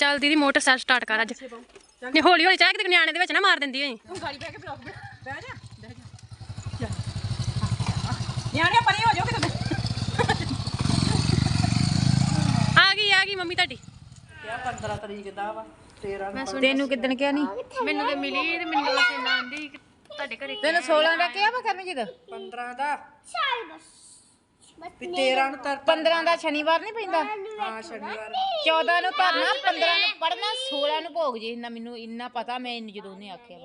ਚੱਲ ਦੀਦੀ motor cycle start ਕਰ ਅੱਜ। ਨਹੀਂ ਹੌਲੀ ਹੌਲੀ ਚਾਹ ਕਿਤੇ ਨਿਆਣੇ ਦੇ ਵਿੱਚ ਨਾ ਮਾਰ ਦਿੰਦੀ ਹੋਈ। ਤੂੰ ਗਾੜੀ ਬਹਿ ਕੇ ਬਲੌਗ ਬਹਿ ਜਾ ਬਹਿ ਜਾ। ਚੱਲ। ਨਿਆਣੇ ਪਰੇ ਹੋ ਜਾਓ ਕਿਤੇ। ਆ ਗਈ ਆ ਗਈ ਮੰਮੀ ਤੁਹਾਡੀ। ਕਿਆ 15 ਤਰੀਕ ਦਾ ਵਾ 13 ਨੂੰ ਤੈਨੂੰ ਕਿਦਣ ਕਿਹਾ ਨਹੀਂ ਮੈਨੂੰ ਤੇ ਮਿਲੀ ਤੇ ਮੈਨੂੰ ਆਂਦੀ ਕਿ ਤੁਹਾਡੇ ਘਰੇ ਤੈਨੂੰ 16 ਦਾ ਕਿਹਾ ਵਾ ਕਰਮਜੀਤ? 15 ਦਾ। ਵੀ ਨੂੰ ਤਰ 15 ਦਾ ਸ਼ਨੀਵਾਰ ਨਹੀਂ ਪੈਂਦਾ? ਹਾਂ ਸ਼ਨੀਵਾਰ। 14 ਨੂੰ ਧਰਨਾ 15 ਨੂੰ ਪੜਨਾ 16 ਨੂੰ ਭੋਗ ਜੀ। ਇੰਨਾ ਮੈਨੂੰ ਇੰਨਾ ਪਤਾ ਮੈਂ ਇੰਨੀ ਜਦੋਂ ਉਹਨੇ ਆਖਿਆ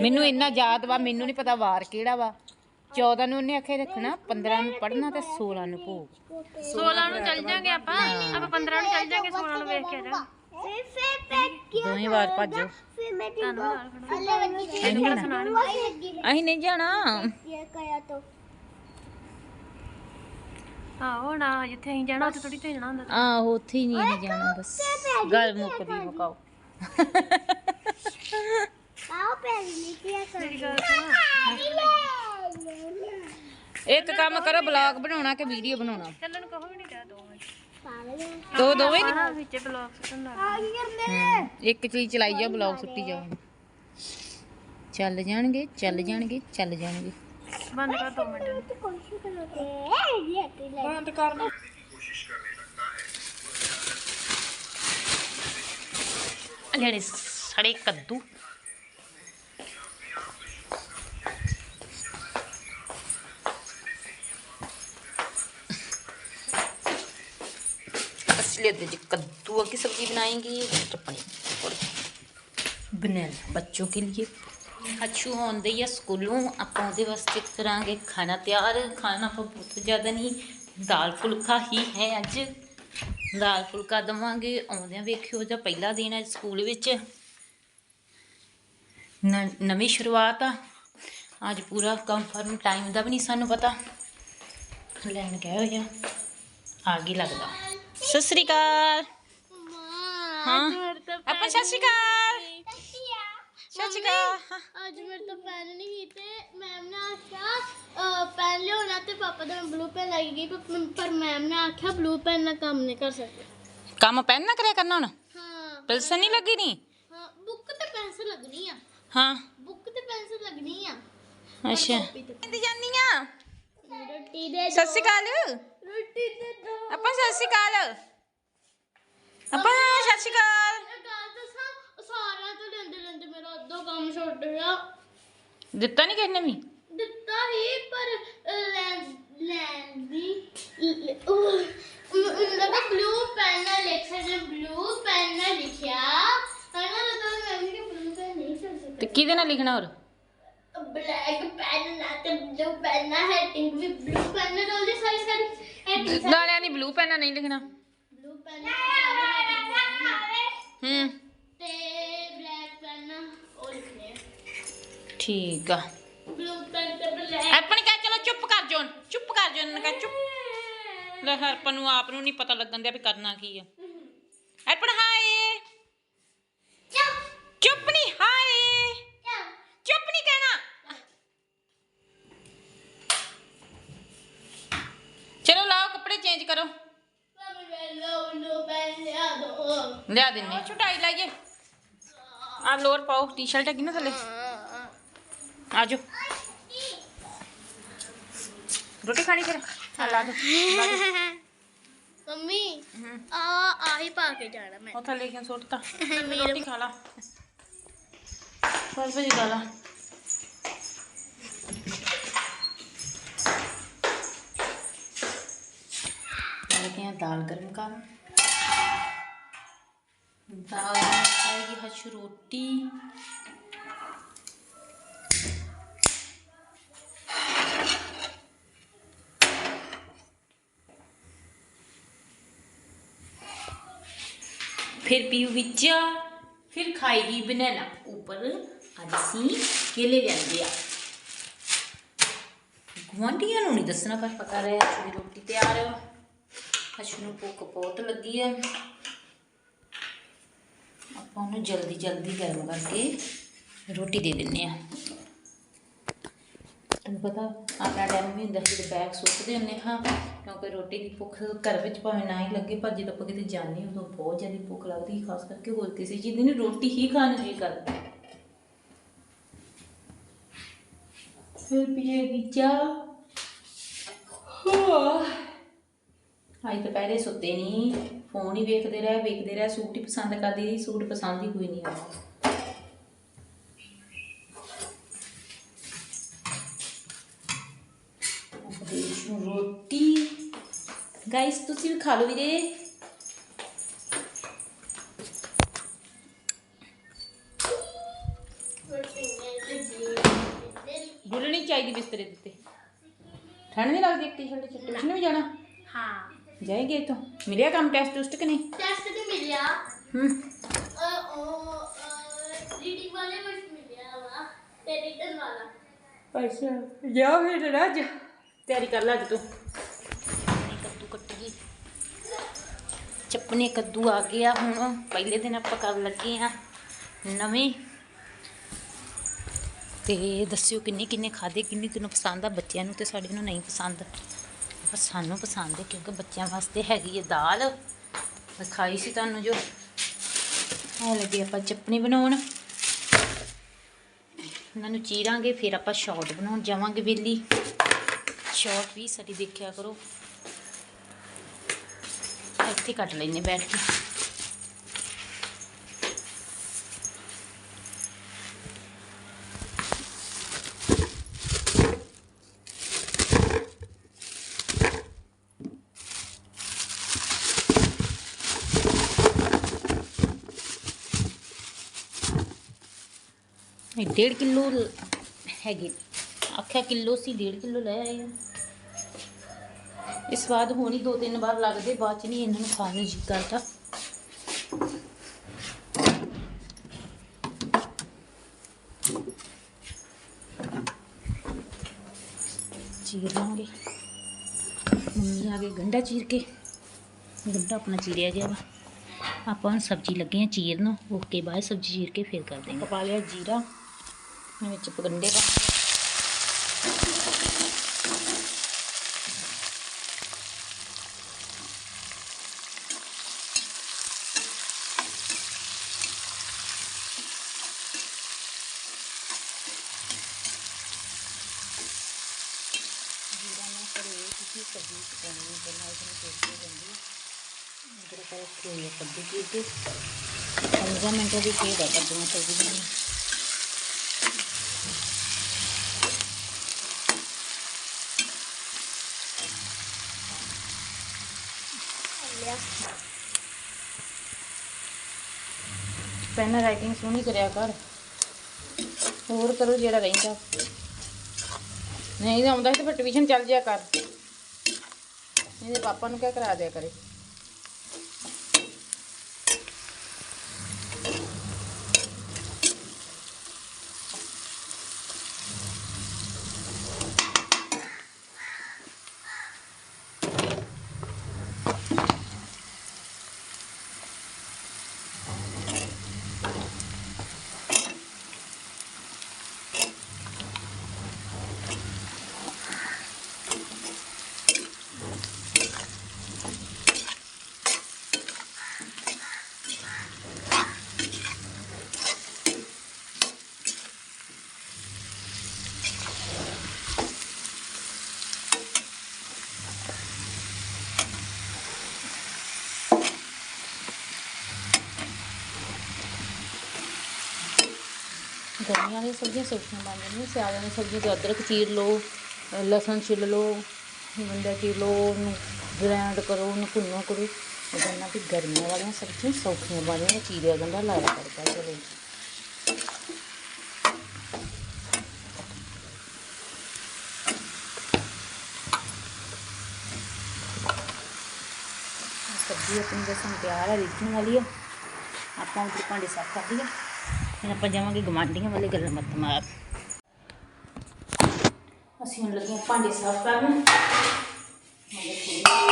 ਮੈਨੂੰ ਇੰਨਾ ਯਾਦ ਵਾ ਮੈਨੂੰ ਨਹੀਂ ਪਤਾ ਵਾਰ ਕਿਹੜਾ ਵਾ। 14 ਨੂੰ ਉਹਨੇ ਆਖਿਆ ਰੱਖਣਾ 15 ਨੂੰ ਪੜਨਾ ਤੇ 16 ਨੂੰ ਭੋਗ। 16 ਨੂੰ ਚੱਲ ਜਾਾਂਗੇ ਆਪਾਂ। ਆਪਾਂ 15 ਨੂੰ ਚੱਲ ਜਾਾਂਗੇ 16 ਨੂੰ ਵੇਖ ਕੇ ਰਾਂ ਫਿਰ ਫਿਰ ਪੈਕ ਕਿਉਂ ਦੋਵੇਂ ਵਾਰ ਭੱਜੋ। ਫਿਰ ਅਸੀਂ ਨਹੀਂ ਜਾਣਾ। ਅਸੀਂ ਨਹੀਂ ਤੋ? ਆਹੋ ਨਾ ਜਿੱਥੇ ਅਸੀਂ ਜਾਣਾ ਉੱਥੇ ਥੋੜੀ ਤੇ ਜਾਣਾ ਹੁੰਦਾ ਆਹੋ ਉੱਥੇ ਹੀ ਨਹੀਂ ਜਾਣਾ ਬਸ। ਗੱਲ ਮੁੱਕਦੀ ਮੁਕਾਓ। ਆਓ ਇੱਕ ਕੰਮ ਕਰੋ ਬਲੌਗ ਬਣਾਉਣਾ ਕਿ ਵੀਡੀਓ ਬਣਾਉਣਾ? ਚੱਲਣ ਕਹੋ ਵੀ ਨਹੀਂ ਕਹਿ ਦੋ ਦੋ ਦੋਵੇਂ? ਨਹੀਂ ਵਿੱਚ ਬਲੌਗ ਸੁੱਟਣ ਆ ਕੀ ਕਰਨੇ ਇੱਕ ਚੀਜ਼ ਚਲਾਈ ਜਾ ਬਲੌਗ ਸੁੱਟੀ ਜਾਓ। ਚੱਲ ਜਾਣਗੇ ਚੱਲ ਜਾਣਗੇ ਚੱਲ ਜਾਣਗੇ। बंद कर दो मिनट। बंद कर दो। सड़े कद्दू। कद्दू की सब्ज़ी बनाएँगे और बच्चों के लिए। ਅੱਛੂ ਆਉਂਦੇ ਆ ਸਕੂਲੋਂ। ਆਪਾਂ ਉਹਦੇ ਵਾਸਤੇ ਕਰਾਂਗੇ ਖਾਣਾ ਤਿਆਰ। ਖਾਣਾ ਆਪਾਂ ਬਹੁਤ ਜ਼ਿਆਦਾ ਨਹੀਂ ਦਾਲ ਫੁਲਕਾ ਹੀ ਹੈ ਅੱਜ। ਦਾਲ ਫੁਲਕਾ ਦਵਾਂਗੇ। ਆਉਂਦਿਆਂ ਵੇਖਿਓ ਜਾਂ ਪਹਿਲਾ ਦਿਨ ਹੈ ਸਕੂਲ ਵਿੱਚ। ਨਵੀਂ ਸ਼ੁਰੂਆਤ ਆ। ਅੱਜ ਪੂਰਾ ਕੰਫਰਮ ਟਾਈਮ ਦਾ ਵੀ ਨਹੀਂ ਸਾਨੂੰ ਪਤਾ। ਲੈਣ ਗਏ ਹੋਏ ਆ। ਆ ਗਈ ਲੱਗਦਾ। ਸਤਿ ਸ੍ਰੀ ਅਕਾਲ। ਹਾਂ। ਆਪਾਂ ਸਤਿ ਸ੍ਰੀ ਅਕਾਲ। ਸਤਿ ਸ੍ਰੀ ਅਕਾਲ ਹਾਂ। ਅੱਜ ਮੇਰੇ ਤੋਂ ਪੈਨ ਨਹੀਂ ਕੀਤੇ ਮੈਮ ਨੇ ਆਖਿਆ ਪੈਨ ਲਿਆਉਣਾ ਤੇ ਪਾਪਾ ਦਾ ਬਲੂ ਪੈਨ ਲੱਗ ਗਈ ਪਰ- ਪਰ ਮੈਮ ਨੇ ਆਖਿਆ ਬਲੂ ਪੈਨ ਨਾਲ ਕੰਮ ਨਹੀਂ ਕਰ ਸਕਦੇ ਕੰਮ ਪੈਨ ਨਾ ਕਰਿਆ ਕਰਨਾ ਹੁਣ ਹਾਂ ਪਿਲਸਨ ਨਹੀਂ ਲੱਗੀ ਨਹੀਂ ਹਾਂ ਬੁੱਕ ਤੇ ਪੈਨਸਲ ਲੱਗਣੀ ਆ ਹਾਂ ਬੁੱਕ ਤੇ ਪੈਨਸਲ ਲੱਗਣੀ ਆ ਅੱਛਾ ਕਿੰਦੀ ਜਾਨੀ ਆ ਰੋਟੀ ਦੇ ਸਤਿ ਸ੍ਰੀ ਅਕਾਲ ਰੋਟੀ ਦੇ ਦੋ ਆਪਾਂ ਸਤਿ ਸ੍ਰੀ ਅਕਾਲ ਆਪਾਂ ਸਤਿ ਸ੍ਰੀ ਅਕਾਲ ਇਹ ਗੱਲ ਦੱਸਾਂ ਸਾਰਿਆਂ ਤੋਂ ਲੈਂਦੇ ਲੈਂਦੇ ਮੇਰਾ ਅੱਧਾ ਕੰਮ ਛੁੱਟ ਗਿਆ ਦਿੱਤਾ ਨਹੀਂ ਕਿਸੇ ਨੇ ਵੀ? ਦਿੱਤਾ ਹੀ ਪਰ ਲੈਂਸ ਲੈਂਸ ਦੀ ਮਤਲਬ ਬਲੂ ਪੈਨ ਨਾਲ ਲਿਖਿਆ ਜੇ ਬਲੂ ਪੈਨ ਨਾਲ ਲਿਖਿਆ ਹਨਾ ਮਤਲਬ ਮੈਂ ਵੀ ਬਲੂ ਪੈਨ ਨਹੀਂ ਕਰ ਤੇ ਸਕਦੀ। ਕਿਹਦੇ ਨਾਲ ਲਿਖਣਾ ਹੋਰ? ਬਲੈਕ ਪੈਨ ਨਾਲ ਤੇ ਬਲੂ ਪੈਨ ਨਾਲ ਹੈਡਿੰਗ ਵੀ ਬਲੂ ਪੈਨ ਨਾਲ ਉਹਦੀ ਸਾਰੀ ਸਾਰੀ ਹੈਡਿੰਗ ਨਾਲਿਆਂ ਦੀ ਬਲੂ ਪੈਨ ਨਾਲ ਨਹੀਂ ਲਿਖਣਾ। ਬਲੂ ਪੈਨ ਹੂੰ ਤੇ ਬਲੈਕ ਪੈਨ ਨਾਲ ਉਹ ਲਿਖਨੇ ਠੀਕ ਆ। ਬਲੂ ਪੈਨ ਤੇ ਬਲੈਕ ਆਪਣੇ ਕਹ, ਚਲੋ ਚੁੱਪ ਕਰ ਜੋਨ ਚੁੱਪ ਕਰ ਜੋਨ ਨੇ ਕਹ, ਚੁੱਪ। ਲੈ ਹਰਪਨ ਨੂੰ ਆਪ ਨੂੰ ਨਹੀਂ ਪਤਾ ਲੱਗਣ ਦਿਆ ਵੀ ਕਰਨਾ ਕੀ ਆ। ਅਰਪਣ, ਹਾਏ। ਚੁੱਪ ਨਹੀਂ ਹਾਏ। ਚੁੱਪ ਨਹੀਂ ਕਹਿਣਾ। ਚਲੋ ਲਾਓ ਕੱਪੜੇ ਚੇਂਜ ਕਰੋ। ਲਿਆ ਦਿੰਨੇ ਛੁਟਾਈ ਲਾਈਏ। ਆ ਲੋਅਰ ਪਾਓ, ਟੀ-ਸ਼ਰਟ ਹੈਗੀ ਨਾ ਥੱਲੇ। ਆ ਜਾਓ ਰੋਟੀ ਖਾਣੀ ਫਿਰ ਆ ਲਾ ਦੋ ਮੰਮੀ ਆ ਆਹੀ ਪਾ ਕੇ ਜਾਣਾ ਮੈਂ ਉਹ ਥੱਲੇ ਕਿਉਂ ਸੁੱਟਤਾ ਰੋਟੀ ਖਾ ਲਾ ਫਸ ਭਜੀ ਖਾ ਲਾ ਲਗੇ ਆ ਦਾਲ ਗਰਮ ਕਰਨ ਦਾਲ ਨਾਲ ਖਾਏਗੀ ਹਸ਼ ਰੋਟੀ फिर पीऊगी चाय फिर खाएगी बनाना ऊपर ਅੱਜ ਅਸੀਂ ਕੇਲੇ ਲਿਆਂਦੇ ਆ ਗੁਆਂਢੀਆਂ ਨੂੰ ਨਹੀਂ ਦੱਸਣਾ ਪਰ ਪਤਾ ਰਿਹਾ ਅਛੂ ਦੀ ਰੋਟੀ ਤਿਆਰ ਆ ਅਛੂ ਨੂੰ ਭੁੱਖ ਬਹੁਤ ਲੱਗੀ ਆ ਆਪਾਂ ਉਹਨੂੰ ਜਲਦੀ ਜਲਦੀ ਗਰਮ ਕਰਕੇ ਰੋਟੀ ਦੇ ਦਿੰਨੇ ਆ ਤੁਹਾਨੂੰ ਪਤਾ, ਆਪਣਾ ਟਾਈਮ ਵੀ ਹੁੰਦਾ ਸੀ ਬੈਗ ਸੁੱਟਦੇ ਹੁੰਦੇ ਹਾਂ। ਕਿਉਂਕਿ ਰੋਟੀ ਦੀ ਭੁੱਖ ਘਰ ਵਿੱਚ ਭਾਵੇਂ ਨਾ ਹੀ ਲੱਗੇ, ਪਰ ਜਦੋਂ ਆਪਾਂ ਕਿਤੇ ਜਾਂਦੇ ਉਦੋਂ ਬਹੁਤ ਜ਼ਿਆਦਾ ਭੁੱਖ ਲੱਗਦੀ ਖਾਸ ਕਰਕੇ ਹੋਰ ਕਿਸੇ ਚੀਜ਼ ਦੀ ਨਹੀਂ ਰੋਟੀ ਹੀ ਖਾਣ ਨੂੰ ਜੀ ਕਰਦਾ। ਫਿਰ ਪੀਏਗੀ ਚਾਹ। ਅੱਜ ਦੁਪਹਿਰੇ ਸੁੱਤੇ ਨਹੀਂ ਫੋਨ ਹੀ ਵੇਖਦੇ ਰਹੇ ਵੇਖਦੇ ਰਹੇ, ਸੂਟ ਹੀ ਪਸੰਦ ਕਰਦੀ ਸੂਟ ਪਸੰਦ ਹੀ ਕੋਈ ਨਹੀਂ ਆਇਆ ਦੇਸ਼ ਨੂੰ ਰੋਟੀ ਗਾਇਸ ਤੁਸੀਂ ਵੀ ਖਾ ਲਓ ਵੀਰੇ ਗੁਰਣੀ ਚਾਹੀਦੀ ਬਿਸਤਰੇ ਦੇ ਉੱਤੇ ਠੰਡ ਨਹੀਂ ਲੱਗਦੀ ਇੱਕ ਟੀ-ਸ਼ਰਟ ਚ ਟਿਊਸ਼ਨ ਵੀ ਜਾਣਾ ਹਾਂ ਜਾਏਗੇ ਤੋਂ ਮਿਲਿਆ ਕੰਮ ਟੈਸਟ ਟੁਸਟ ਕਿ ਨਹੀਂ ਟੈਸਟ ਤੇ ਮਿਲਿਆ ਹੂੰ ਅ, ਉਹ ਰੀਡਿੰਗ ਵਾਲੇ ਵਿੱਚ ਮਿਲਿਆ ਵਾ ਤੇ ਰਿਟਨ ਵਾਲਾ ਅੱਛਾ ਜਾ ਫਿਰ ਰਾਜ ਤਿਆਰੀ ਕਰ ਲੈ ਅੱਜ ਤੂੰ ਕੱਦੂ ਕੱਟ ਗਈ ਆਪਣੇ ਕੱਦੂ ਆ ਗਏ ਆ। ਹੁਣ ਪਹਿਲੇ ਦਿਨ ਆਪਾਂ ਕਰਨ ਲੱਗੇ ਆ ਨਵੇਂ। ਤੇ ਦੱਸਿਓ ਕਿੰਨੇ ਕਿੰਨੇ ਖਾਦੇ ਕਿੰਨੇ ਕਿੰਨੂੰ ਪਸੰਦ ਆ ਬੱਚਿਆਂ ਨੂੰ ਤੇ ਸਾਡੇ ਨੂੰ ਨਹੀਂ ਪਸੰਦ। ਪਰ ਸਾਨੂੰ ਪਸੰਦ ਹੈ ਕਿਉਂਕਿ ਬੱਚਿਆਂ ਵਾਸਤੇ ਹੈਗੀ ਹੈ ਦਾਲ। ਦਿਖਾਈ ਸੀ ਤੁਹਾਨੂੰ ਜੋ। ਆ ਲੱਗੇ ਆਪਾਂ ਚਟਨੀ ਬਣਾਉਣ। ਉਹਨਾਂ ਨੂੰ ਚੀਰਾਂਗੇ, ਫਿਰ ਆਪਾਂ ਸ਼ਾਰਟ ਬਣਾਉਣ। ਜਾਵਾਂਗੇ ਵੇਲੀ। ਸ਼ਾਰਟ ਵੀ ਸਾਡੀ ਦੇਖਿਆ ਕਰੋ। ਇੱਥੇ ਕੱਟ ਲੈਨੇ ਬੈਠ ਕੇ। ਇਹ ਡੇਢ ਕਿਲੋ ਹੈਗੇ। ਆਖਿਆ ਕਿਲੋ ਸੀ, ਡੇਢ ਕਿਲੋ ਲੈ ਆਏ ਆ। ਇਹ ਸਵਾਦ ਹੋਣੀ ਦੋ ਤਿੰਨ ਵਾਰ ਲੱਗਦੇ, ਬਾਅਦ ਚ ਨਹੀਂ ਇਹਨਾਂ ਨੂੰ ਖਾਣ ਨੂੰ ਜੀ ਕਰਦਾ। ਚੀਰ ਲਾਂਗੇ। ਮੰਮੀ ਆ ਗਏ ਗੰਡਾ ਚੀਰ ਕੇ। ਗੰਡਾ ਆਪਣਾ ਚੀਰਿਆ ਗਿਆ ਵਾ। ਆਪਾਂ ਹੁਣ ਸਬਜ਼ੀ ਲੱਗੇ ਆ ਚੀਰਨ। ਓਕੇ ਬਾਅਦ ਸਬਜ਼ੀ ਚੀਰ ਕੇ ਫਿਰ ਕਰ ਦੇਂਗੇ ਪਾ ਲਿਆ ਜੀਰਾ। ਇਹਦੇ ਵਿੱਚ ਪਗੰਡੇ ਦਾ ਜੀਰਾ ਨਾ ਕਰੇ ਕਿਸੇ ਸਬਜ਼ੀ ਪਕਾਉਣੀ ਪਹਿਲਾਂ ਇਹਨੂੰ ਤੇਲ ਜਾਂਦੀ ਇਧਰ ਕਰ ਕੋਈ ਕੱਢੀ ਕੀ ਤੇ 15 ਮਿੰਟ ਦੀ ਖੇਡ ਹੈ ਕੱਢਣਾ ਸਬਜ਼ੀ ਬਣਾਉਣੀ ਪੈਨ ਰਾਈਟਿੰਗ ਸੋਹਣੀ ਕਰਿਆ ਕਰ। ਹੋਰ ਕਰੋ ਜਿਹੜਾ ਰਹਿੰਦਾ। ਨਹੀਂ ਤਾਂ ਆਉਂਦਾ ਸੀ ਤਾਂ ਫਿਰ ਟਿਊਸ਼ਨ ਚੱਲ ਜਿਆ ਕਰ। ਇਹਦੇ ਪਾਪਾ ਨੂੰ ਕਿਆ ਕਰਾ ਦਿਆ ਕਰੇ। ਗਰਮੀਆਂ ਦੀਆਂ ਸਬਜ਼ੀਆਂ ਸੌਖੀਆਂ ਬਣ ਜਾਂਦੀਆਂ। ਸਿਆਲਾਂ ਦੀਆਂ ਸਬਜ਼ੀਆਂ ਤੇ ਅਦਰਕ ਚੀਰ ਲਓ ਲਸਣ ਛਿੱਲ ਲਓ ਗੰਡਾ ਚੀਰ ਲਓ, ਉਹਨੂੰ ਗ੍ਰਾਈਂਡ ਕਰੋ, ਉਹਨੂੰ ਭੁੰਨੋ ਕਰੋ। ਉਹਦੇ ਨਾਲ ਵੀ ਗਰਮੀਆਂ ਵਾਲੀਆਂ ਸਬਜ਼ੀਆਂ ਸੌਖੀਆਂ ਬਣ ਜਾਂਦੀਆਂ, ਚੀਰਿਆ ਗੰਡਾ ਲਾਇਆ ਕਰਦਾ, ਚਲੋ। ਸਬਜ਼ੀ ਆਪਣੀ ਜਸਨ ਤਿਆਰ ਹੈ ਰਿੱਝਣ ਵਾਲੀ ਆ। ਆਪਾਂ ਉੱਪਰ ਭਾਂਡੇ ਸਾਫ਼ ਕਰ ਲਈਏ। ਫਿਰ ਆਪਾਂ ਜਾਵਾਂਗੇ ਗਵਾਂਢੀਆਂ ਵਾਲੇ ਗੱਲਾਂ ਮੱਤ ਮਾਰ। ਅਸੀਂ ਹੁਣ ਲੱਗੇ ਹਾਂ ਭਾਂਡੇ ਸਾਫ਼ ਕਰਨ। ਹਾਲੇ ਥੋੜ੍ਹੀ-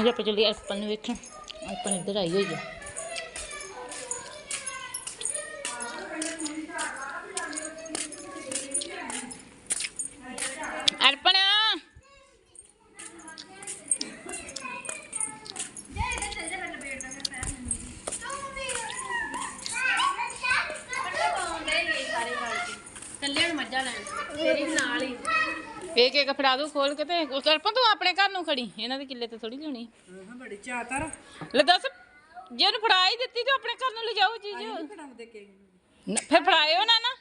ਅੱਜ ਆਪਾਂ ਚੱਲੀਏ ਅਰਪਨ ਨੂੰ ਵੇਖਣ ਅਰਪਨ ਇੱਧਰ ਆਈ ਹੋਈ ਹੈ ਅਰਪਨ ਕੱਲੇ ਨੂੰ ਮੱਝਾਂ ਲੈਣ ਤੇਰੀ ਨਾਲ ਹੀ ਇੱਕ ਇੱਕ ਫੜਾ ਦੂ ਖੋਲ ਕੇ ਤੇ ਉਸ ਅਰਪਨ ਤੂੰ ਆਪਣੇ ਘਰ ਨੂੰ ਖੜੀ। ਇਹਨਾਂ ਦੇ ਕਿੱਲੇ ਤੇ ਥੋੜੀ ਲਿਆਉਣੀ। ਹਾਂ ਬੜੀ ਚਾਤਰ ਲੈ ਦੱਸ ਜੇ ਉਹਨੂੰ ਫੜਾ ਹੀ ਦਿੱਤੀ ਤੇ ਆਪਣੇ ਘਰ ਨੂੰ ਲਿਜਾਓ ਚੀਜ਼। ਫੜਾਉਂਦੇ ਕੇ ਨਾ, ਫਿਰ ਫੜਾਇਓ ਨਾ ਨਾ।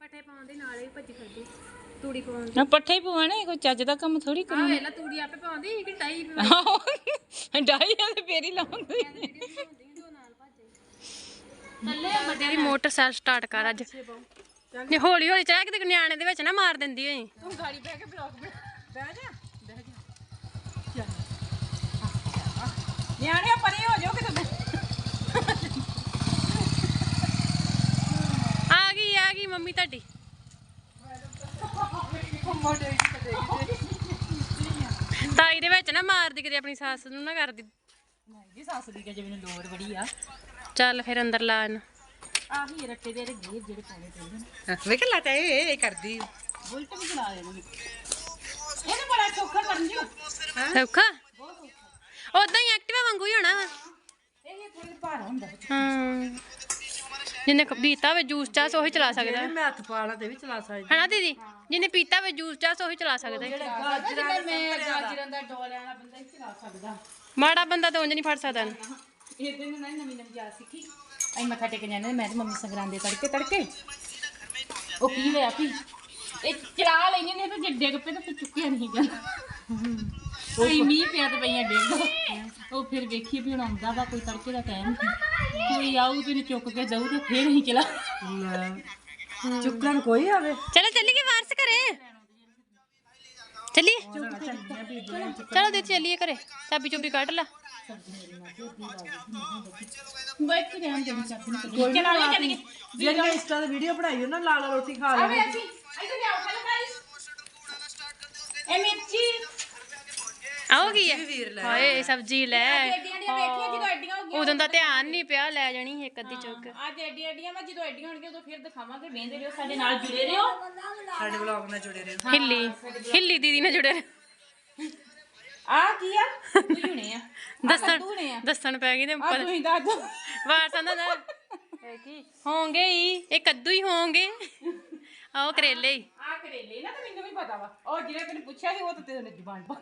ਪੱਠੇ ਪਾਉਣ ਦੇ ਨਾਲ ਹੀ ਭੱਜੀ ਫਿਰਦੀ ਤੂੜੀ ਪਾਉਣ ਨਾ ਪੱਠੇ ਹੀ ਪਵਾਣੇ ਕੋਈ ਚੱਜ ਦਾ ਕੰਮ ਥੋੜੀ ਆ ਕਰਨਾ। ਵੇਲਾ ਤੂੜੀ ਆਪੇ ਪਾਉਂਦੀ ਕਿ ਟਾਈ ਆਹੋ ਡਾਈ ਤੇ ਫੇਰ ਹੀ ਲਾਉਂਦੀ। ਤੇਰੀ ਮੋਟਰਸਾਈਕਲ ਸਟਾਰਟ ਕਰ ਅੱਜ। ਨੇ ਹੌਲੀ ਹੌਲੀ ਚਾਹ ਕਿਤੇ ਨਿਆਣੇ ਦੇ ਵਿੱਚ ਨਾ ਮਾਰ ਦਿੰਦੀ ਹੋਈ। ਤੂੰ ਗਾੜੀ ਬਹਿ ਕੇ ਬਲੌਗ ਬਣਾ। ਬਹਿ ਜਾ ਬਹਿ ਜਾ। ਚੱਲ। ਨਿਆਣੇ ਪਰੇ ਹੋ ਜਾਓ ਕਿਤੇ ਆ ਗਈ ਆ ਗਈ ਮੰਮੀ ਤੁਹਾਡੀ। ਤਾਈ ਦੇ ਵਿੱਚ ਨਾ ਮਾਰਦੀ ਕਿਤੇ ਆਪਣੀ ਸੱਸ ਨੂੰ ਨਾ ਕਰਦੀ ਜੀ ਸੱਸ ਦੀ ਕਿ ਜੇ ਮੈਨੂੰ ਲੋੜ ਬੜੀ ਆ। ਚੱਲ ਫਿਰ ਅੰਦਰ ਲਾ ਇਹਨੂੰ। ਆਹੀ ਰੱਟੇ ਦੇ ਗੇਰ ਜਿਹੜੇ ਪਾਉਣੇ ਚਾਹੀਦੇ ਨੇ। ਵੇਖ ਲਾ ਤਾਂ ਇਹ ਇਹ ਕਰਦੀ ਬੁਲਟ ਵੀ ਚਲਾ ਦੇਣਾ ਇਹਨੂੰ ਬੜਾ ਸੌਖਾ ਕਰਨ ਦਿਓ। ਸੌਖਾ? ਉਦਾਂ ਹੀ ਐਕਟਿਵਾ ਵਾਂਗੂ ਹੀ ਹੋਣਾ ਵਾ। ਇਹ ਥੋੜੀ ਭਾਰਾ ਹੁੰਦਾ ਹਾਂ। ਜਿਹਨੇ ਕ- ਪੀਤਾ ਹੋਵੇ ਜੂਸ ਚਾਹ ਉਹੀ ਚਲਾ ਸਕਦਾ। ਮੈਂ ਹੱਥ ਪਾਲਾ ਤੇ ਵੀ ਚਲਾ ਸਕਦੀ। ਹਨਾ ਦੀਦੀ? ਜਿਹਨੇ ਪੀਤਾ ਹੋਵੇ ਜੂਸ ਚਾਹ ਉਹੀ ਚਲਾ ਸਕਦਾ। ਗਾਜਰਾਂ ਮੈਂ ਗਾਜਰਾਂ ਦਾ ਡੋਲਿਆਂ ਵਾਲਾ ਬੰਦਾ ਹੀ ਚਲਾ ਸਕਦਾ। ਮਾੜਾ ਬੰਦਾ ਤਾਂ ਉਂਝ ਨਹੀਂ ਫੜ ਸਕਦਾ। ਇਹਨੂੰ। ਇਹ ਦਿਨ ਨਾ ਨਵੀਂ ਨਵੀਂ ਜਾ ਸਿੱਖੀ। ਅਸੀਂ ਮੱਥਾ ਟੇਕ ਜਾਂਦੇ ਮੈਂ ਤੇ ਮੰਮੀ ਸੰਗਰਾਂਦੇ ਤੜਕੇ ਤੜਕੇ। ਉਹ ਕੀ ਹੋਇਆ ਵੀ ਇਹ ਚਲਾ ਲੈਣੀ ਨੇ ਤੇ ਜੇ ਡਿੱਗ ਪਏ ਤਾਂ ਫਿਰ ਚੁੱਕਿਆ ਨਹੀਂ ਜਾਂਦਾ ਕੋਈ ਮੀਂਹ ਪਿਆ ਤੇ ਪਈਆਂ ਡਿੱਗ। ਉਹ ਫਿਰ ਵੇਖੀ ਵੀ ਹੁਣ ਆਉਂਦਾ ਵਾ ਕੋਈ ਤੜਕੇ ਦਾ ਟਾਈਮ ਕੋਈ ਆਊ ਤੇ ਚੁੱਕ ਕੇ ਜਾਊ ਤੇ ਫਿਰ ਹੀ ਚਲਾ। ਚੁੱਕਣ ਕੋਈ ਆਵੇ। ਚਲੋ ਚੱਲੀਏ ਵਾਰਸ ਘਰੇ। ਚੱਲੀਏ? ਚਲੋ ਦੇ ਚੱਲੀਏ ਘਰੇ। ਚਾਬੀ ਚੁਬੀ ਕੱਢ ਲਾ। ਬੈਠ ਕੇ ਰਹਿਣ ਦੇ ਚਾਬੀ ਨੂੰ ਚਲਾ ਲੈ ਚੱਲ ਗਏ ਜਿਹੜੀ ਇੰਸਟਾ ਤੇ ਵੀਡੀਓ ਬਣਾਈ ਉਹ ਨਾ ਲਾਲ ਰੋਟੀ ਖਾ ਲਈ। ਅਸੀਂ ਇੱਧਰ ਪਹਿਲਾਂ ਗਾਈਸ ਇਹ ਮਿਰਚੀ। ਆਓ ਕੀ ਹੈ ਹਾਏ ਸਬਜ਼ੀ ਲੈ। ਐਡੀਆਂ ਐਡੀਆਂ ਵੇਖੀਆਂ ਜਦੋਂ ਐਡੀਆਂ ਹੋ ਗਈਆਂ ਉਦੋਂ ਦਾ ਧਿਆਨ ਨਹੀਂ ਪਿਆ ਲੈ ਜਾਣੀ ਇੱਕ ਅੱਧੀ ਚੁੱਕ। ਅੱਜ ਐਡੀਆਂ ਐਡੀਆਂ ਮੈਂ ਜਦੋਂ ਐਡੀਆਂ ਹੋਣਗੀਆਂ ਉਦੋਂ ਫਿਰ ਦਿਖਾਵਾਂਗੇ। ਵੇਂਦੇ ਰਹੋ ਸਾਡੇ ਨਾਲ ਜੁੜੇ ਰਹੋ। ਸਾਡੇ ਵਲੌਗ ਨਾਲ ਜੁੜੇ ਰਹੋ। ਹਿੱਲੀ ਹਿੱਲੀ ਦੀਦੀ ਨਾਲ ਜੁੜੇ ਰਹੇ। ਆ ਕੀ ਆ? ਤੂੰ ਆ। ਦੱਸਣ ਪੈ ਗਈ ਤੇ ਆ ਤੁਸੀਂ ਦੱਸ ਵਾਰਸਾਂ ਦਾ। ਨਾ ਇਹ ਕੀ? ਹੋਣਗੇ ਹੀ ਇਹ ਕੱਦੂ ਹੀ ਹੋਣਗੇ। ਆਓ ਕਰੇਲੇ ਹੀ। ਆ ਕਰੇਲੇ ਨਾ ਤਾਂ ਮੈਨੂੰ ਵੀ ਪਤਾ ਵਾ। ਉਹ ਜਿਹੜਾ ਤੈਨੂੰ ਪੁੱਛਿਆ ਸੀ ਉਹ ਤਾਂ ਤੇਰੇ ਜ਼ੁਬਾਨ ਪਾ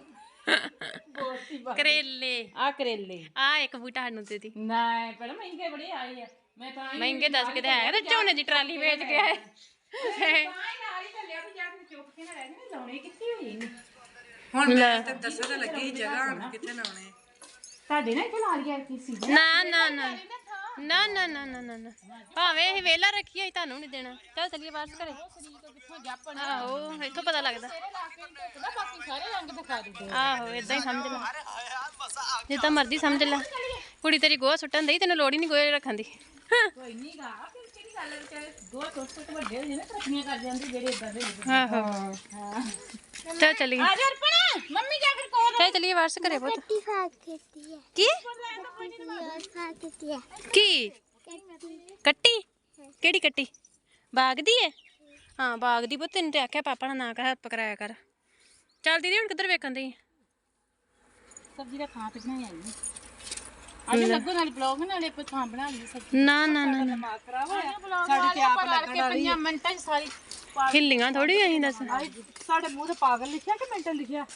ਕਰੇਲੇ। ਆ ਕਰੇਲੇ। ਆ ਇੱਕ ਬੂਟਾ ਸਾਨੂੰ ਦੇ ਦੀ। ਨਾ ਪਰ ਮਹਿੰਗੇ ਬੜੇ ਆਏ ਆ। ਮੈਂ ਤਾਂ ਹੀ ਮਹਿੰਗੇ ਦੱਸ ਕੇ ਤੇ ਹੈ ਤੇ ਝੋਨੇ ਦੀ ਟਰਾਲੀ ਵੇਚ ਗਿਆ ਹੈ ਹੀ ਹੀ ਕੇ ਚੁੱਕ ਕੇ ਨਾ ਰਹਿ ਜਾਣੇ ਲਾਉਣੇ ਕਿੱਥੇ ਹੋਏ ਨੇ? ਹੁਣ ਮੈਂ ਤੇ ਦੱਸਾਂ ਤਾਂ ਲੱਗੀ ਜਗ੍ਹਾ ਕਿੱਥੇ ਲਾਉਣੇ? ਤੁਹਾਡੇ ਨਾਲ ਇੱਥੇ ਲਾ ਲਿਆ ਕੀ ਸੀ? ਨਾ ਨਾ ਨਾ ਨਾ ਨਾ ਨਾ ਨਾ ਨਾ ਨਾ। ਭਾਵੇਂ ਇਹ ਵੇਲਾ ਰੱਖੀਏ ਅਸੀਂ ਤੁਹਾਨੂੰ ਨਹੀਂ ਦੇਣਾ। ਚੱਲ ਚੱਲੀਏ ਬਾਹਰ ਘਰੇ। ਆਹੋ ਇੱਥੋਂ ਪਤਾ ਲੱਗਦਾ। ਬਾਕੀ ਸਾਰੇ ਰੰਗ ਦਿਖਾ ਦੇ ਆਹੋ ਇਦਾਂ ਹੀ ਸਮਝ ਲੈ। ਜਿੱਦਾਂ ਮਰਜ਼ੀ ਸਮਝ ਲੈ। ਕੁੜੀ ਤੇਰੀ ਗੋਹਾ ਸੁੱਟਣ ਦਈ ਤੈਨੂੰ ਲੋੜ ਹੀ ਨਹੀਂ ਗੋਹੇ ਰੱਖਣ ਦੀ। ਕੋਈ ਨਹੀਂ ਗਾ ਫਿਰ ਕਿਹੜੀ ਗੱਲ ਹੈ ਵਿਚਾਰੇ ਦੋ ਛੋਟੇ ਛੋਟੇ ਵੱਡੇ ਹੋ ਜਾਂਦੇ ਤਰੱਕੀਆਂ ਕਰ ਜਾਂਦੇ ਜਿਹੜੇ ਇਦਾਂ ਦੇ। ਆਹੋ। ਚੱਲ ਚੱਲੀਏ। ਆ ਜਾ ਮੰਮੀ ਜਾ ਫਿਰ ਕੋਲ ਚੱਲ ਚੱਲੀਏ ਬਾਹਰ ਘਰੇ ਪੁੱਤ। ਹੈ ਕੀ ਹੈ ਕੀ? ਕੱਟੀ? ਕਿਹੜੀ ਕੱਟੀ? ਬਾਗ ਦੀ ਹੈ ਹਾਂ ਬਾਗ ਦੀ ਪੁੱਤ ਤੈਨੂੰ ਤੇ ਆਖਿਆ ਪਾਪਾ ਨਾਲ ਨਾ ਕਰ ਹੈਲਪ ਕਰਾਇਆ ਕਰ। ਚੱਲ ਦੀਦੀ ਹੁਣ ਕਿੱਧਰ ਵੇਖਣ ਦੀ ਸਬਜ਼ੀ ਦਾ ਖਾਂ ਤੇ ਬਣਾਈ ਆਈ ਅੱਜ ਲੱਗੋ ਨਾਲ ਬਲੌਗ ਨਾਲੇ ਖਾਂ ਬਣਾ ਲਈ ਸਬਜ਼ੀ। ਨਾ ਨਾ ਨਾ ਨਾ। ਦਿਮਾਗ ਖਰਾਬ ਹੋਇਆ। ਸਾਡੇ ਤੇ ਆਪ ਲੱਗਣ ਵਾਲੀ ਪੰਜਾਂ ਮਿੰਟਾਂ 'ਚ ਸਾਰੀ ਹਿੱਲੀਆਂ ਥੋੜੀ ਅਸੀਂ ਦੱਸ। ਸਾਡੇ ਮੂੰਹ ਤੇ ਪਾਗਲ ਲਿਖਿਆ ਕਿ ਮੈਂਟਲ ਲਿਖਿਆ?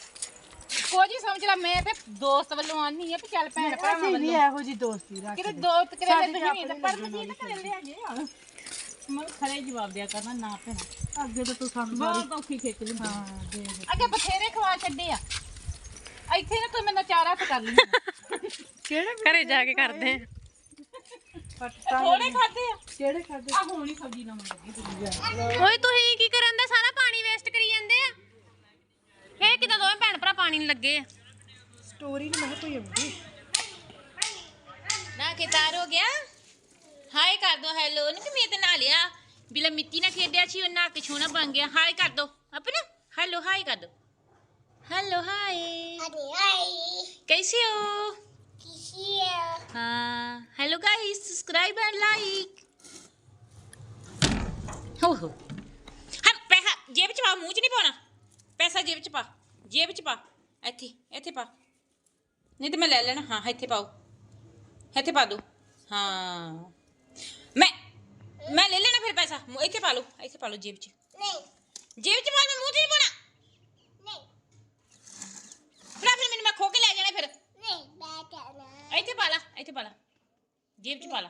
ਕੋਈ ਜੀ ਸਮਝ ਲੈ ਮੈਂ ਤੇ ਦੋਸਤ ਵੱਲੋਂ ਆਨੀ ਆ ਵੀ ਚੱਲ ਭੈਣ ਭਰਾਵਾਂ ਅਸੀਂ ਵੱਲੋਂ। ਵੀ ਇਹੋ ਜੀ ਦੋਸਤੀ ਰੱਖ ਕਿਤੇ ਦੋਸਤ ਕਿਤੇ ਤੁਸੀਂ ਨਹੀਂ ਤੇ ਪਰ ਤੁਸੀਂ ਤਾਂ ਕਰ ਲਿਆ ਜੇ ਹੁਣ ਮੈਂ ਖਰੇ ਜਵਾਬ ਦਿਆ ਕਰਨਾ ਨਾ ਭੈਣਾ। ਅੱਗੇ ਤਾਂ ਤੂੰ ਸਾਨੂੰ ਬਹੁਤ ਔਖੀ ਖੇਚ ਲਈ ਹਾਂ ਅੱਗੇ ਬਥੇਰੇ ਖਵਾ ਛੱਡੇ ਆ। ਇੱਥੇ ਨਾ ਤੂੰ ਮੈਨੂੰ ਚਾਰ ਹੱਥ ਕਰ ਲਈ। ਕਿਹੜੇ ਘਰੇ ਜਾ ਕੇ ਕਰਦੇ ਆ। ਥੋੜੇ ਖਾਦੇ ਆ। ਕਿਹੜੇ ਖਾਦੇ? ਆ ਹੁਣ ਹੀ ਸਬਜ਼ੀ ਨਾ ਮੰਗੀ। ਓਏ ਤੁਸੀਂ ਕੀ ਕਰਨ ਦੇ? ਸਾਰਾ ਪਾਣੀ ਵੇਸਟ ਕਰੀ ਜਾਂਦੇ ਆ? ਇਹ ਕਿਦਾਂ ਦੋਵੇਂ ਭੈਣ ਭਰਾ ਪਾਣੀ ਨੂੰ ਲੱਗੇ ਆ ਸਟੋਰੀ ਨਹੀਂ ਮੈਂ ਕੋਈ ਆਉਂਦੀ ਨਾ ਕਿਤਾਰ ਹੋ ਗਿਆ ਹਾਏ ਕਰ ਦੋ ਹੈਲੋ ਨਾ ਕਿ ਮੈਂ ਤੇ ਨਾ ਲਿਆ ਬਿਲਾ ਮਿੱਟੀ ਨਾ ਖੇਡਿਆ ਸੀ ਉਹ ਨਾ ਕਿ ਛੋਣਾ ਬਣ ਗਿਆ ਹਾਏ ਕਰ ਦੋ ਆਪਣਾ ਹੈਲੋ ਹਾਏ ਕਰ ਦੋ ਹੈਲੋ ਹਾਏ ਅਰੇ ਆਈ कैसे हो हाँ hello guys subscribe and like ਹੋ ਹੋ ਹਾਂ ਪੈਸਾ ਜੇਬ ਚ ਪਾ ਮੂੰਹ ਚ ਨਹੀਂ ਪਾਉਣਾ ਪੈਸਾ ਜੇਬ ਚ ਪਾ ਜੇਬ ਚ ਪਾ ਇੱਥੇ ਇੱਥੇ ਪਾ। ਨਹੀਂ ਤੇ ਮੈਂ ਲੈ ਲੈਣਾ ਹਾਂ ਇੱਥੇ ਪਾਓ। ਇੱਥੇ ਪਾ ਦੋ। ਹਾਂ। ਮੈਂ ਮੈਂ ਲੈ ਲੈਣਾ ਫਿਰ ਪੈਸਾ ਇੱਥੇ ਪਾ ਲਓ ਇੱਥੇ ਪਾ ਲਓ ਜੇਬ ਚ। ਜੇਬ ਚ ਪਾ ਮੈਂ ਮੂੰਹ ਚ ਨਹੀਂ ਪਾਉਣਾ? ਫੜਾ ਫਿਰ ਮੈਨੂੰ ਮੈਂ ਖੋ ਕੇ ਲੈ ਜਾਣਾ ਫਿਰ। ਇੱਥੇ ਪਾ ਲਾ ਇੱਥੇ ਪਾ ਲਾ। ਜੇਬ ਚ ਪਾ ਲਾ।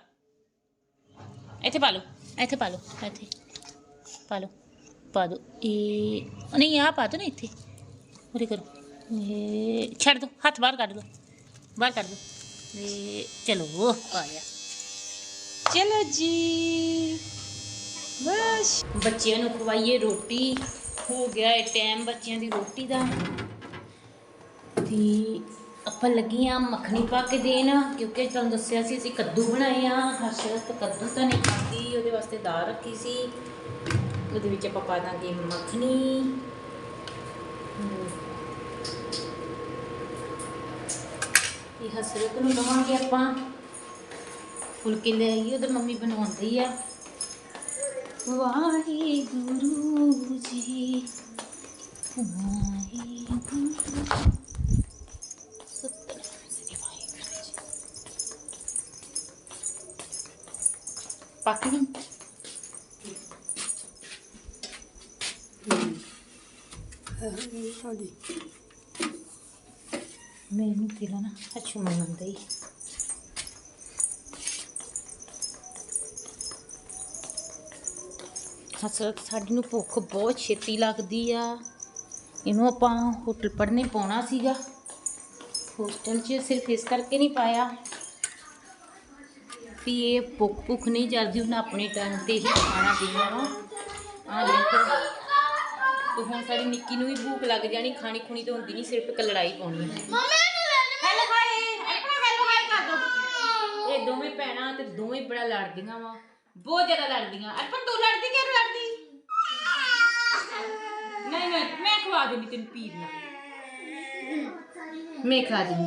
ਇੱਥੇ ਪਾ ਲਓ ਇੱਥੇ ਪਾ ਲਓ ਇੱਥੇ ਪਾ ਲਓ। ਪਾ ਦੋ। ਇਹ ਨਹੀਂ ਆ ਪਾ ਦਿਓ ਨਾ ਇੱਥੇ। ਉਰੇ ਕਰੋ। ਇਹ ਛੱਡ ਦੋ। ਹੱਥ ਬਾਹਰ ਕੱਢ ਦੋ। ਬਾਹਰ ਕੱਢ ਦੋ। ਇਹ ਚਲੋ, ਆ ਪਾ ਚਲੋ ਜੀ। ਬਸ। ਬੱਚਿਆਂ ਨੂੰ ਖਵਾਈਏ ਰੋਟੀ। ਹੋ ਗਿਆ ਹੈ ਟਾਈਮ ਬੱਚਿਆਂ ਦੀ ਰੋਟੀ ਦਾ। ਤੇ ਆਪਾਂ ਲੱਗੀਆਂ ਮੱਖਣੀ ਪਾ ਕੇ ਦੇਣ, ਕਿਉਂਕਿ ਤੁਹਾਨੂੰ ਦੱਸਿਆ ਸੀ ਅਸੀਂ ਕੱਦੂ ਬਣਾਏ ਆ। ਹਰਸ਼ਤ ਕੱਦੂ ਤਾਂ ਨਹੀਂ ਖਾਂਦੀ ਉਹਦੇ ਵਾਸਤੇ ਦਾਲ ਰੱਖੀ ਸੀ। ਉਹਦੇ ਵਿੱਚ ਆਪਾਂ ਪਾ ਦਾਂਗੇ ਮੱਖਣੀ। ਇਹ ਹਸਰਤ ਨੂੰ ਲਵਾਂਗੇ ਆਪਾਂ। ਫੁਲਕੇ ਲੈ ਆਈਏ ਉਧਰ ਮੰਮੀ ਬਣਾਉਂਦੀ ਆ। ਵਾਹਿਗੁਰੂ ਜੀ ਵਾਹਿਗੁਰੂ ਪੱਕ ਗਈ। ਮੈਨੂੰ ਤੇਰਾ ਨਾ ਅੱਛਾ ਮੰਨਦਾ ਹੀ। ਹਸਰਤ ਸਾਡੀ ਨੂੰ ਭੁੱਖ ਬਹੁਤ ਛੇਤੀ ਲੱਗਦੀ ਆ। ਇਹਨੂੰ ਆਪਾਂ ਹੋਟਲ ਪੜ੍ਹਨੇ ਪਾਉਣਾ ਸੀਗਾ। ਹੋਸਟਲ 'ਚ ਸਿਰਫ ਇਸ ਕਰਕੇ ਨਹੀਂ ਪਾਇਆ ਵੀ ਇਹ ਭੁੱਖ ਭੁੱਖ ਨਹੀਂ ਜਲਦੀ ਉਹਨਾਂ ਆਪਣੇ ਟਾਈਮ ਤੇ ਹੀ ਖਾਣਾ ਪੀਣਾ ਵਾ। ਆ ਦੇਖੋ। ਤੇ ਹੁਣ ਸਾਡੀ ਨਿੱਕੀ ਨੂੰ ਵੀ ਭੁੱਖ ਲੱਗ ਜਾਣੀ ਖਾਣੀ ਖੁਣੀ ਤਾਂ ਹੁੰਦੀ ਨਹੀਂ ਸਿਰਫ ਇੱਕ ਲੜਾਈ ਪਾਉਣੀ ਹੈ। ਹੈਲੋ ਹਾਏ ਆਪਣਾ ਹੈਲੋ ਹਾਏ ਕਰ ਦੋ। ਇਹ ਦੋਵੇਂ ਭੈਣਾਂ ਤੇ ਦੋਵੇਂ ਬੜਾ ਲੜਦੀਆਂ ਵਾ ਬਹੁਤ ਜ਼ਿਆਦਾ ਲੜਦੀਆਂ। ਅਰਪਨ ਤੂੰ ਲੜਦੀ ਕਿਉਂ ਲੜਦੀ? ਨਹੀਂ ਨਹੀਂ ਮੈਂ ਖਵਾ ਦੇਣੀ ਤੈਨੂੰ ਪੀਰ ਨਾ ਮੈਂ ਖਾ ਦੇਣੀ